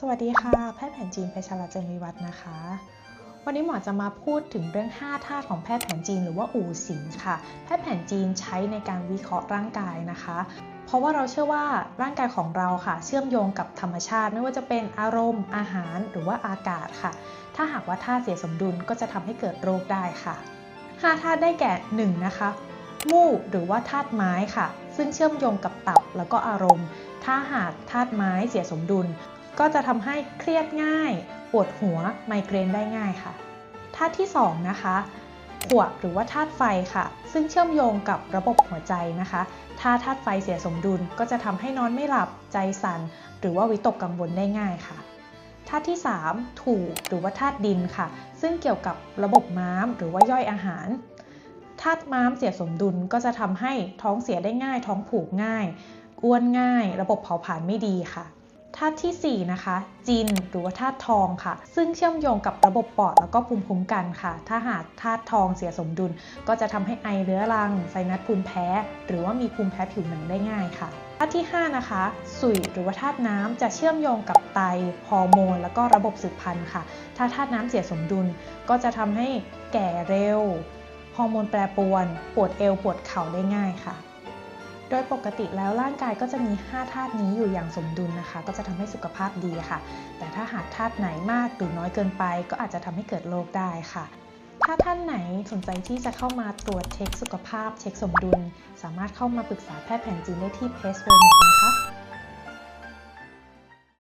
สวัสดีค่ะ แพทย์แผนจีนเพชรรัตน์เจริญวิวัฒน์นะคะ วันนี้หมอจะมาพูดถึงเรื่อง5ธาตุของแพทย์แผนจีนหรือว่าอู่สิงค่ะ แพทย์แผนจีนใช้ในการวิเคราะห์ร่างกายนะคะ เพราะว่าเราเชื่อว่าร่างกายของเราค่ะ เชื่อมโยงกับธรรมชาติ ไม่ว่าจะเป็นอารมณ์ อาหารหรือว่าอากาศค่ะ ถ้าหากว่าธาตุเสียสมดุลก็จะทำให้เกิดโรคได้ค่ะ5ธาตุได้แก่ 1 นะคะมูกหรือว่าธาตุไม้ค่ะ ซึ่งเชื่อมโยงกับตับแล้วก็อารมณ์ ถ้าหากธาตุไม้เสียสมดุล ก็จะทำให้เครียดง่าย ปวดหัวไมเกรนได้ง่ายค่ะธาตุที่ 2 นะคะขวหรือว่าธาตุไฟค่ะ ซึ่งเชื่อมโยงกับระบบหัวใจนะคะ ถ้าธาตุไฟเสียสมดุลก็จะทำให้นอนไม่หลับใจสั่นหรือว่าวิตกกังวลได้ง่ายค่ะธาตุที่ 3 ถูกหรือว่าธาตุดินค่ะ ซึ่งเกี่ยวกับระบบม้ามหรือว่าย่อยอาหารธาตุม้ามเสียสมดุลก็จะทำให้ท้องเสียได้ง่าย ท้องผูกง่ายอ้วนง่าย ระบบเผาผลาญไม่ดีค่ะ ธาตุที่ 4 นะคะ จินหรือว่าธาตุทองค่ะ ซึ่งเชื่อมโยงกับระบบปอดแล้วก็ภูมิคุ้มกันค่ะ ถ้าหากธาตุทองเสียสมดุล ก็จะทำให้ไอเรื้อรัง ไซนัสภูมิแพ้ หรือว่ามีภูมิแพ้ผิวหนังได้ง่ายค่ะธาตุที่ 5 นะคะ สุยหรือว่าธาตุน้ำจะเชื่อมโยงกับไตฮอร์โมน แล้วก็ระบบสืบพันธุ์ค่ะ ถ้าธาตุน้ำเสียสมดุล ก็จะทำให้แก่เร็วฮอร์โมนแปรปรวน ปวดเอวปวดเข่าได้ง่ายค่ะ ดยปกติแล้วร่างกายก็จะมี 5 ธาตุนี้อยู่อย่างสมดุลนะคะ ก็จะทำให้สุขภาพดีค่ะ แต่ถ้าหากธาตุไหนมากหรือน้อยเกินไป ก็อาจจะทำให้เกิดโรคได้ค่ะถ้าท่านไหนสนใจที่จะเข้ามาตรวจเช็คสุขภาพ เช็คสมดุล สามารถเข้ามาปรึกษาแพทย์แผนจีนได้ที่เพจเวลเน็ตนะคะ